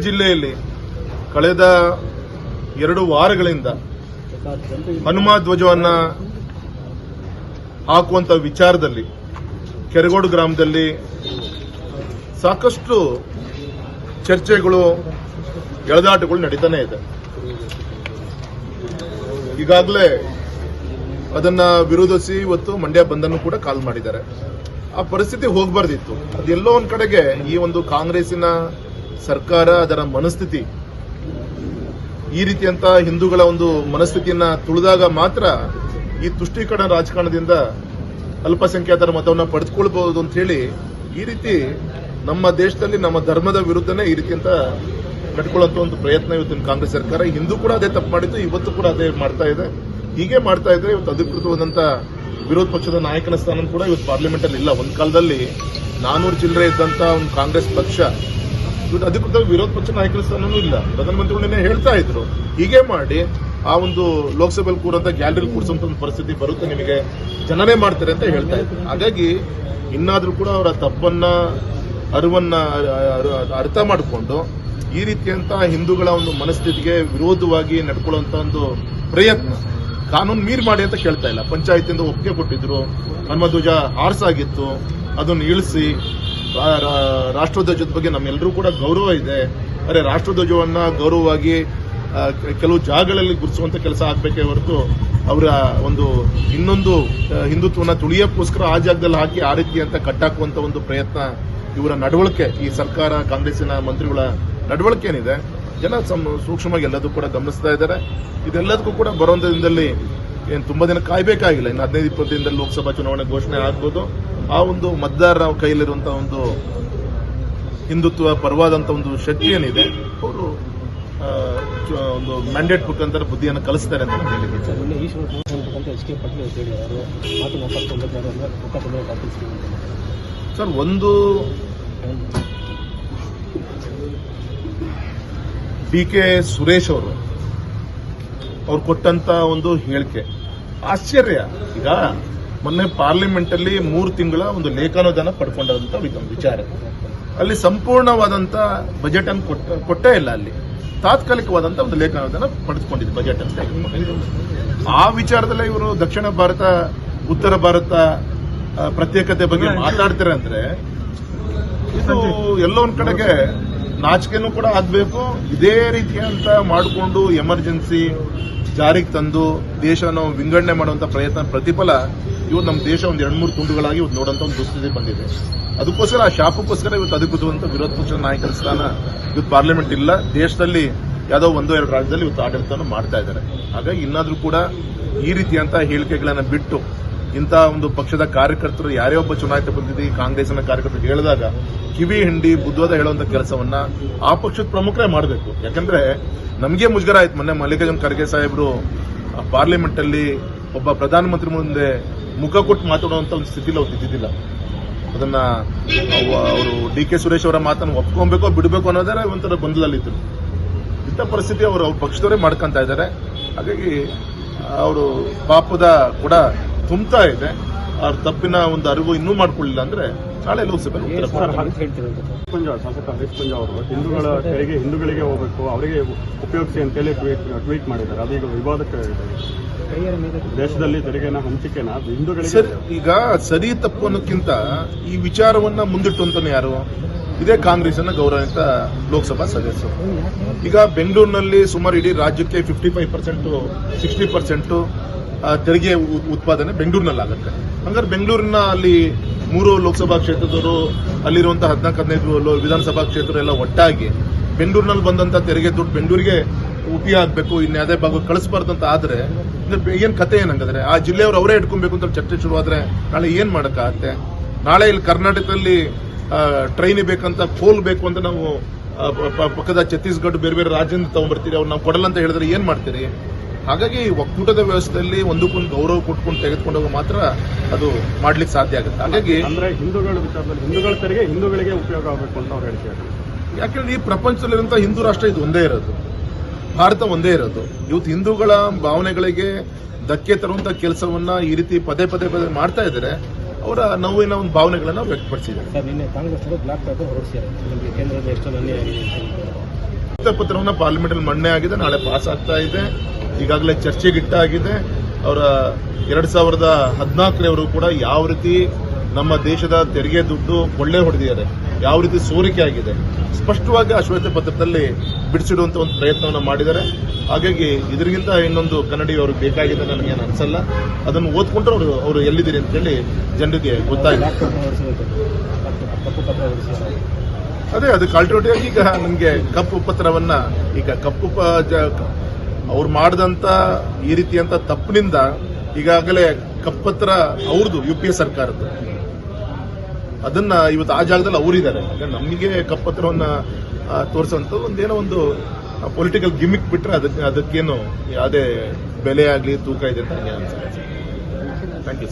ಜಿಲ್ಲೆಯಲ್ಲಿ ಕಳೆದ ಎರಡು ವಾರಗಳಿಂದ ಹನುಮ ಧ್ವಜವನ್ನ ಹಾಕುವಂತ ವಿಚಾರದಲ್ಲಿ ಕೆರಗೋಡು ಗ್ರಾಮದಲ್ಲಿ ಸಾಕಷ್ಟು ಚರ್ಚೆಗಳು, ಎಳೆದಾಟಗಳು ನಡೀತಾನೆ ಇದೆ. ಈಗಾಗಲೇ ಅದನ್ನ ವಿರೋಧಿಸಿ ಇವತ್ತು ಮಂಡ್ಯ ಬಂದನ್ನು ಕೂಡ ಕಾಲ್ ಮಾಡಿದ್ದಾರೆ. ಆ ಪರಿಸ್ಥಿತಿ ಹೋಗಬಾರ್ದಿತ್ತು. ಅದೆಲ್ಲೋ ಒಂದ್ ಕಡೆಗೆ ಈ ಒಂದು ಕಾಂಗ್ರೆಸ್ಸಿನ ಸರ್ಕಾರ ಅದರ ಮನಸ್ಥಿತಿ ಈ ರೀತಿಯಂತ ಹಿಂದೂಗಳ ಒಂದು ಮನಸ್ಥಿತಿಯನ್ನ ತುಳಿದಾಗ ಮಾತ್ರ ಈ ತುಷ್ಟೀಕರಣ ರಾಜಕಾರಣದಿಂದ ಅಲ್ಪಸಂಖ್ಯಾತರ ಮತವನ್ನ ಪಡೆದುಕೊಳ್ಬಹುದು ಅಂತ ಹೇಳಿ ಈ ರೀತಿ ನಮ್ಮ ದೇಶದಲ್ಲಿ ನಮ್ಮ ಧರ್ಮದ ವಿರುದ್ಧನೇ ಈ ರೀತಿ ಅಂತ ನಡ್ಕೊಳ್ಳುವಂತ ಒಂದು ಪ್ರಯತ್ನ ಇವತ್ತಿನ ಕಾಂಗ್ರೆಸ್ ಸರ್ಕಾರ. ಹಿಂದೂ ಕೂಡ ಅದೇ ತಪ್ಪು ಮಾಡಿದ್ದು, ಇವತ್ತು ಕೂಡ ಅದೇ ಮಾಡ್ತಾ ಇದೆ. ಹೀಗೆ ಮಾಡ್ತಾ ಇದ್ರೆ ಇವತ್ತು ಅಧಿಕೃತವಾದಂಥ ವಿರೋಧ ಪಕ್ಷದ ನಾಯಕನ ಸ್ಥಾನ ಕೂಡ ಇವತ್ತು ಪಾರ್ಲಿಮೆಂಟ್ ಅಲ್ಲಿ ಇಲ್ಲ. ಒಂದ್ ಕಾಲದಲ್ಲಿ ನಾನೂರು ಜಿಲ್ಲೆ ಇದ್ದಂತ ಒಂದು ಕಾಂಗ್ರೆಸ್ ಪಕ್ಷ ಅಧಿಕೃತ ವಿರೋಧ ಪಕ್ಷ ನಾಯಕರ ಸ್ಥಾನನೂ ಇಲ್ಲ. ಪ್ರಧಾನಮಂತ್ರಿಗಳು ನಿನ್ನೆ ಹೇಳ್ತಾ ಇದ್ರು. ಹೀಗೆ ಮಾಡಿ ಆ ಒಂದು ಲೋಕಸಭೆಯಲ್ಲಿ ಕೂರಂತ ಗ್ಯಾಲರಿ ಕೂರಿಸುವಂತ ಒಂದು ಪರಿಸ್ಥಿತಿ ಬರುತ್ತೆ ನಿಮಗೆ. ಜನನೇ ಮಾಡ್ತಾರೆ ಅಂತ ಹೇಳ್ತಾ ಇದ್ರು. ಹಾಗಾಗಿ ಇನ್ನಾದ್ರೂ ಕೂಡ ಅವರ ತಪ್ಪನ್ನ, ಅರಿವನ್ನ ಅರ್ಥ ಮಾಡಿಕೊಂಡು ಈ ರೀತಿಯಂತ ಹಿಂದೂಗಳ ಒಂದು ಮನಸ್ಥಿತಿಗೆ ವಿರೋಧವಾಗಿ ನಡ್ಕೊಳ್ಳುವಂತ ಒಂದು ಪ್ರಯತ್ನ ಕಾನೂನು ಮೀರಿ ಮಾಡಿ ಅಂತ ಕೇಳ್ತಾ ಇಲ್ಲ. ಪಂಚಾಯತಿಯಿಂದ ಒಪ್ಪಿಗೆ ಕೊಟ್ಟಿದ್ರು. ಹನುಮಧ್ವಜ ಹಾರ್ಸಾಗಿತ್ತು ಅದನ್ನು ಇಳಿಸಿ ರಾಷ್ಟ್ರಧ್ವಜದ ಬಗ್ಗೆ ನಮ್ಮೆಲ್ಲರೂ ಕೂಡ ಗೌರವ ಇದೆ. ಅರೆ ರಾಷ್ಟ್ರಧ್ವಜವನ್ನ ಗೌರವವಾಗಿ ಕೆಲವು ಜಾಗಗಳಲ್ಲಿ ಗುರುಸುವಂತ ಕೆಲಸ ಆಗ್ಬೇಕೇ ಹೊರತು ಅವರ ಒಂದು ಇನ್ನೊಂದು ಹಿಂದುತ್ವನ ತುಳಿಯಕ್ಕೋಸ್ಕರ ಆ ಜಾಗದಲ್ಲಿ ಹಾಕಿ ಆ ರೀತಿ ಅಂತ ಕಟ್ಟಾಕುವಂತ ಒಂದು ಪ್ರಯತ್ನ ಇವರ ನಡವಳಿಕೆ, ಈ ಸರ್ಕಾರ, ಕಾಂಗ್ರೆಸ್ಸಿನ ಮಂತ್ರಿಗಳ ನಡವಳಿಕೆ ಏನಿದೆ ಜನ ಸೂಕ್ಷ್ಮವಾಗಿ ಎಲ್ಲದೂ ಕೂಡ ಗಮನಿಸ್ತಾ ಇದ್ದಾರೆ. ಇದೆಲ್ಲದಕ್ಕೂ ಕೂಡ ಬರುವಂತ ದಿನದಲ್ಲಿ ಏನು ತುಂಬಾ ದಿನ ಕಾಯ್ಬೇಕಾಗಿಲ್ಲ. ಇನ್ನು ಹದಿನೈದು, ಇಪ್ಪತ್ತು ದಿನದಲ್ಲಿ ಲೋಕಸಭಾ ಚುನಾವಣೆ ಘೋಷಣೆ ಆಗ್ಬೋದು. ಆ ಒಂದು ಮತದಾರರ ಕೈಯಲ್ಲಿರುವಂತಹ ಒಂದು ಹಿಂದುತ್ವ ಪರವಾದಂತ ಒಂದು ಶಕ್ತಿ ಏನಿದೆ ಅವರು ಒಂದು ಮ್ಯಾಂಡೇಟ್ ಮುಖಾಂತರ ಬುದ್ಧಿಯನ್ನು ಕಲಿಸ್ತಾರೆ ಅಂತ ಸರ್ ಒಂದು ಡಿ ಕೆ ಸುರೇಶ್ ಅವರು ಅವ್ರು ಕೊಟ್ಟಂತ ಒಂದು ಹೇಳಿಕೆ. ಆಶ್ಚರ್ಯ. ಈಗ ಮೊನ್ನೆ ಪಾರ್ಲಿಮೆಂಟ್ ಅಲ್ಲಿ ಮೂರು ತಿಂಗಳ ಒಂದು ಲೇಖಾನುದಾನ ಪಡ್ಕೊಂಡಂತ ವಿಚಾರ. ಅಲ್ಲಿ ಸಂಪೂರ್ಣವಾದಂತ ಬಜೆಟ್ ಅನ್ನು ಕೊಟ್ಟ ಕೊಟ್ಟೇ ಇಲ್ಲ ಅಲ್ಲಿ. ತಾತ್ಕಾಲಿಕವಾದಂತ ಒಂದು ಲೇಖಾನುದಾನ ಪಡೆದುಕೊಂಡಿದ್ದು ಬಜೆಟ್ ಅಂತ ಆ ವಿಚಾರದಲ್ಲೇ ಇವರು ದಕ್ಷಿಣ ಭಾರತ ಉತ್ತರ ಭಾರತ ಪ್ರತ್ಯೇಕತೆ ಬಗ್ಗೆ ಮಾತಾಡ್ತಾರೆ ಅಂದ್ರೆ ಇದು ಎಲ್ಲೋ ಒಂದ್ ಕಡೆಗೆ ನಾಚಿಕೆನೂ ಕೂಡ ಆಗ್ಬೇಕು. ಇದೇ ರೀತಿಯಂತ ಮಾಡಿಕೊಂಡು ಎಮರ್ಜೆನ್ಸಿ ಜಾರಿಗೆ ತಂದು ದೇಶವನ್ನು ವಿಂಗಡಣೆ ಮಾಡುವಂತ ಪ್ರಯತ್ನ, ಪ್ರತಿಫಲ ಇವತ್ತು ನಮ್ಮ ದೇಶ ಒಂದು ಎರಡು ಮೂರು ತುಂಡುಗಳಾಗಿ ಇವತ್ತು ನೋಡುವಂತ ಒಂದು ದುಸ್ಥಿತಿ ಬಂದಿದೆ. ಅದಕ್ಕೋಸ್ಕರ ಆ ಶಾಪಕ್ಕೋಸ್ಕರ ಇವತ್ತು ಅಧಿಕೃತವಂತ ವಿರೋಧ ಪಕ್ಷದ ನಾಯಕರ ಸ್ಥಾನ ಇವತ್ತು ಪಾರ್ಲಿಮೆಂಟ್ ಇಲ್ಲ. ದೇಶದಲ್ಲಿ ಯಾವುದೋ ಒಂದೋ ಎರಡು ರಾಜ್ಯದಲ್ಲಿ ಇವತ್ತು ಆಡಳಿತವನ್ನು ಮಾಡ್ತಾ ಇದ್ದಾರೆ. ಹಾಗಾಗಿ ಇನ್ನಾದರೂ ಕೂಡ ಈ ರೀತಿಯಂಥ ಹೇಳಿಕೆಗಳನ್ನು ಬಿಟ್ಟು ಇಂಥ ಒಂದು ಪಕ್ಷದ ಕಾರ್ಯಕರ್ತರು ಯಾರೇ ಒಬ್ಬ ಚುನಾಯಿತ ಪ್ರತಿನಿಧಿ ಕಾಂಗ್ರೆಸ್ನ ಕಾರ್ಯಕರ್ತರು ಹೇಳಿದಾಗ ಕಿವಿ ಹಿಂಡಿ ಬುದ್ಧವಾದ ಹೇಳುವಂತ ಕೆಲಸವನ್ನ ಆ ಪಕ್ಷದ ಪ್ರಮುಖರೇ ಮಾಡಬೇಕು. ಯಾಕಂದ್ರೆ ನಮಗೆ ಮುಜುಗರ ಆಯ್ತು. ಮೊನ್ನೆ ಮಲ್ಲಿಕಾರ್ಜುನ್ ಖರ್ಗೆ ಸಾಹೇಬರು ಪಾರ್ಲಿಮೆಂಟ್ ಅಲ್ಲಿ ಒಬ್ಬ ಪ್ರಧಾನಮಂತ್ರಿ ಮುಂದೆ ಮುಖ ಕೊಟ್ಟು ಮಾತಾಡುವಂತ ಒಂದು ಸ್ಥಿತಿಲಿ ಅವ್ರು ಇದ್ದಿದ್ದಿಲ್ಲ. ಅದನ್ನ ಅವರು ಡಿ ಕೆ ಸುರೇಶ್ ಅವರ ಮಾತನ್ನು ಒಪ್ಕೊಬೇಕು ಬಿಡಬೇಕು ಅನ್ನೋದೇ ಒಂಥರ ಗೊಂದಲಲ್ಲಿದ್ದರು ಇಂಥ ಪರಿಸ್ಥಿತಿ ಅವರು ಅವ್ರ ಪಕ್ಷದವರೇ ಮಾಡ್ಕೊಂತ ಇದ್ದಾರೆ. ಹಾಗಾಗಿ, ಅವರು ಪಾಪದ ಕೂಡ ತುಂಬ್ತಾ ಇದೆ. ಅವ್ರ ತಪ್ಪಿನ ಒಂದು ಅರಿವು ಇನ್ನೂ ಮಾಡ್ಕೊಳ್ಳಿಲ್ಲ ಅಂದ್ರೆ ನಾಳೆ ಲೋಕಸಭೆ ಉತ್ತರ ಶಾಸಕ ಹರೀಶ್ ಪುಂಜ ಅವರು ಹಿಂದೂಗಳ ತೆರಿಗೆ ಹಿಂದೂಗಳಿಗೆ ಹೋಗಬೇಕು ಅವರಿಗೆ ಉಪಯೋಗಿಸಿ ಅಂತೇಳಿ ಟ್ವೀಟ್ ಟ್ವೀಟ್ ಮಾಡಿದ್ದಾರೆ. ಅದೀಗ ಈಗ ವಿವಾದಕ್ಕೆ ಇದೆ. ದೇಶದಲ್ಲಿ ತೆರಿಗೆನ ಹಂಚಿಕೆನ ಹಿಂದೂಗಳಿಗೆ ಸರಿ ಈಗ ಸರಿ ತಪ್ಪು ಅನ್ನೋಕ್ಕಿಂತ ಈ ವಿಚಾರವನ್ನ ಮುಂದಿಟ್ಟುವಂತಾನೆ ಯಾರು? ಇದೇ ಕಾಂಗ್ರೆಸ್ನ ಗೌರವಿತ ಲೋಕಸಭಾ ಸದಸ್ಯರು. ಈಗ ಬೆಂಗಳೂರಿನಲ್ಲಿ ಸುಮಾರು ಇಡೀ ರಾಜ್ಯಕ್ಕೆ fifty five percent sixty percent ತೆರಿಗೆ ಉತ್ಪಾದನೆ ಬೆಂಗಳೂರಿನಲ್ಲಿ ಆಗುತ್ತೆ ಹಂಗಾರೆ ಬೆಂಗಳೂರಿನ ಅಲ್ಲಿ ಮೂರು ಲೋಕಸಭಾ ಕ್ಷೇತ್ರದವರು ಅಲ್ಲಿರುವಂತಹ ಹದಿನಾಲ್ಕು, ಹದಿನೈದು ವಿಧಾನಸಭಾ ಕ್ಷೇತ್ರ ಎಲ್ಲ ಒಟ್ಟಾಗಿ ಬೆಂಗಳೂರಿನಲ್ಲಿ ಬಂದಂತ ತೆರಿಗೆ ದುಡ್ಡು ಬೆಂಗಳೂರಿಗೆ ಉಪಿ ಆಗಬೇಕು, ಇನ್ನು ಯಾವುದೇ ಭಾಗ ಕಳಿಸಬಾರ್ದು ಅಂತ ಆದ್ರೆ ಏನು ಕತೆ ಏನಂಗಾದ್ರೆ ಆ ಜಿಲ್ಲೆಯವರು ಅವರೇ ಇಟ್ಕೊಬೇಕು ಅಂತ ಚರ್ಚೆ ಶುರುವಾದ್ರೆ ನಾಳೆ ಏನ್ ಮಾಡಕ್ಕಾಗತ್ತೆ? ನಾಳೆ ಇಲ್ಲಿ ಕರ್ನಾಟಕದಲ್ಲಿ ಟ್ರೈನ್ ಬೇಕಂತ ಕೋಲ್ ಬೇಕು ಅಂತ ನಾವು ಪಕ್ಕದ ಛತ್ತೀಸ್ಗಢ ಬೇರೆ ಬೇರೆ ರಾಜ್ಯದಿಂದ ತಗೊಂಡ್ಬರ್ತೀರಿ, ಅವ್ರು ನಾವು ಕೊಡಲ್ಲ ಅಂತ ಹೇಳಿದ್ರೆ ಏನ್ ಮಾಡ್ತೀರಿ? ಹಾಗಾಗಿ ಒಕ್ಕೂಟದ ವ್ಯವಸ್ಥೆಯಲ್ಲಿ ಒಂದಕ್ಕೊಂದು ಗೌರವ ಕೊಟ್ಕೊಂಡು ತೆಗೆದುಕೊಂಡಾಗ ಹೋಗೋ ಮಾತ್ರ ಅದು ಮಾಡ್ಲಿಕ್ಕೆ ಸಾಧ್ಯ ಆಗುತ್ತೆ. ಹಾಗಾಗಿ ಅಂದ್ರೆ ಹಿಂದೂಗಳ ವಿಚಾರದಲ್ಲಿ ಹಿಂದೂಗಳ ತೆರಿಗೆ ಹಿಂದೂಗಳಿಗೆ ಉಪಯೋಗ ಆಗಬೇಕು ಅಂತ ಅವ್ರು ಹೇಳ್ತಾರೆ ಯಾಕಂದ್ರೆ ಈ ಪ್ರಪಂಚದಲ್ಲಿರುವಂತಹ ಹಿಂದೂ ರಾಷ್ಟ್ರ ಇದು ಒಂದೇ ಇರೋದು. ಭಾರತ ಒಂದೇ ಇರೋದು. ಇವತ್ತು ಹಿಂದೂಗಳ ಭಾವನೆಗಳಿಗೆ ಧಕ್ಕೆ ತರುವಂತ ಕೆಲಸವನ್ನ ಈ ರೀತಿ ಪದೇ ಪದೇ ಪದೇ ಮಾಡ್ತಾ ಇದ್ದಾರೆ ಅವರ ನೋವಿನ ಒಂದು ಭಾವನೆಗಳನ್ನ ವ್ಯಕ್ತಪಡಿಸಿದ್ದಾರೆ. ಸರ್ ನಿನ್ನೆ ಕಾಂಗ್ರೆಸ್ ಅವರು ಬ್ಲಾಕ್ ಪೇಪರ್ ಹೊರಡಿಸಿದ್ದಾರೆ. ಕೇಂದ್ರದಲ್ಲಿ ಎಷ್ಟು ಆಗಿದೆ ಅಂತ ಹೇಳ್ತಾರೆ. ಪತ್ರವನ್ನು ಪಾರ್ಲಿಮೆಂಟ್ ಅಲ್ಲಿ ಮಣ್ಣೆ ಆಗಿದೆ ನಾಳೆ ಪಾಸ್ ಆಗ್ತಾ ಇದೆ. ಈಗಾಗಲೇ ಚರ್ಚೆಗಿಟ್ಟಾಗಿದೆ ಅವರ ಎರಡ್ ಸಾವಿರದ ಹದಿನಾಲ್ಕರವರೆಗೂ ಕೂಡ ಯಾವ ರೀತಿ ನಮ್ಮ ದೇಶದ ತೆರಿಗೆ ದುಡ್ಡು ಕೊಳ್ಳೆ ಹೊಡೆದಿದ್ದಾರೆ, ಯಾವ ರೀತಿ ಸೋರಿಕೆ ಆಗಿದೆ, ಸ್ಪಷ್ಟವಾಗಿ ಆ ಶ್ವೇತ ಪತ್ರದಲ್ಲಿ ಬಿಡಿಸಿಡುವಂತ ಒಂದು ಪ್ರಯತ್ನವನ್ನು ಮಾಡಿದ್ದಾರೆ. ಹಾಗಾಗಿ ಇದರಿಗಿಂತ ಇನ್ನೊಂದು ಕನ್ನಡಿ ಅವ್ರಿಗೆ ಬೇಕಾಗಿದೆ ನನಗೇನು ಅನ್ಸಲ್ಲ. ಅದನ್ನು ಓದ್ಕೊಂಡ್ರೆ ಅವರು ಅವರು ಎಲ್ಲಿದ್ದೀರಿ ಅಂತೇಳಿ ಜನರಿಗೆ ಗೊತ್ತಾಗಿದೆ. ಅದೇ ಅದಕ್ಕೆ ಆಲ್ಟರ್ನೇಟಿವ್ ಈಗ ನಮಗೆ ಕಪ್ಪು ಪತ್ರವನ್ನ ಈಗ ಕಪ್ಪು ಅವ್ರು ಮಾಡಿದಂತ ಈ ರೀತಿಯಂತ ತಪ್ಪಿನಿಂದ ಈಗಾಗಲೇ ಕಪ್ಪತ್ರ ಅವ್ರದ್ದು ಯು ಪಿ ಎ ಸರ್ಕಾರದ್ದು. ಅದನ್ನ ಇವತ್ತು ಆ ಜಾಗದಲ್ಲಿ ಅವರಿದ್ದಾರೆ. ನಮಗೆ ಕಪ್ಪತ್ರವನ್ನ ತೋರಿಸುವಂತ ಒಂದೇನೋ ಒಂದು ಪೊಲಿಟಿಕಲ್ ಗಿಮಿಕ್ ಬಿಟ್ಟರೆ ಅದಕ್ಕೆ, ಅದಕ್ಕೇನು ಯಾವುದೇ ಬೆಲೆ ಆಗಲಿ, ತೂಕ ಇದೆ ಅಂತ ನನಗೆ ಥ್ಯಾಂಕ್ ಯು